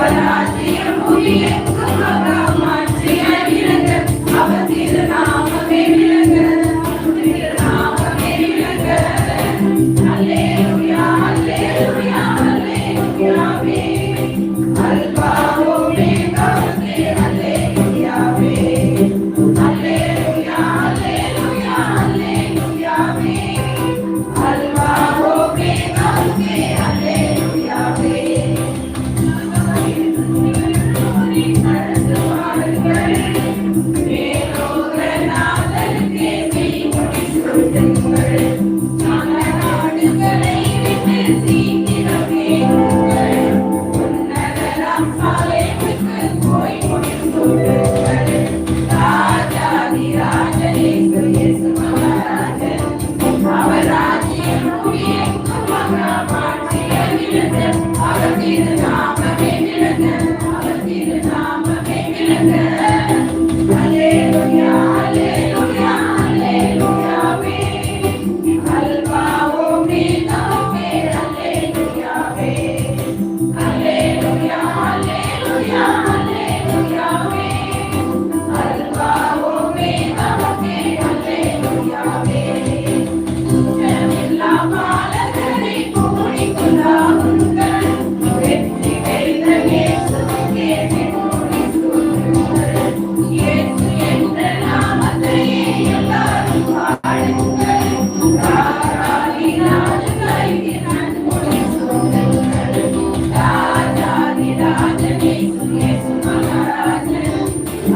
Thank you.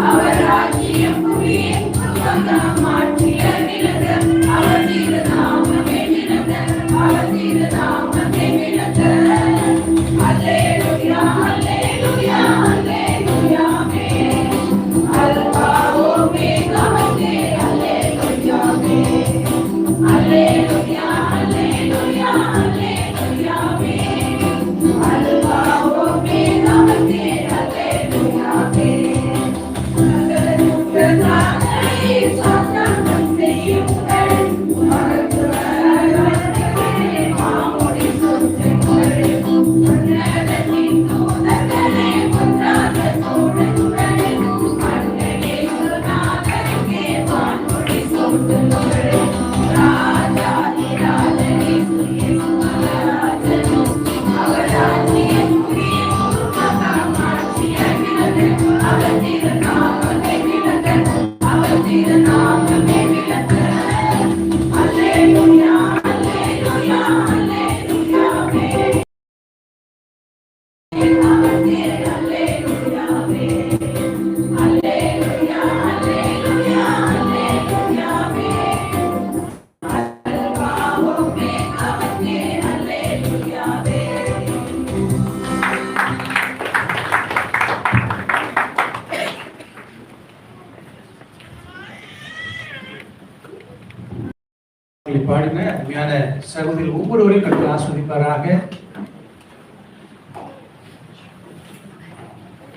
அவர் ராஜ்யம் புரிய சொந்தமாற்றிய நிலதம் I'll பாடின அருமையான சகோதரி ஒவ்வொருவரையும் கற்று ஆஸ்வதிப்பாராக.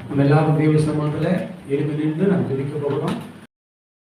நம்ம எல்லாரும் தேவ சமூகத்தில் எழுந்து நின்று நாம் ஜெபிக்க போகிறோம்.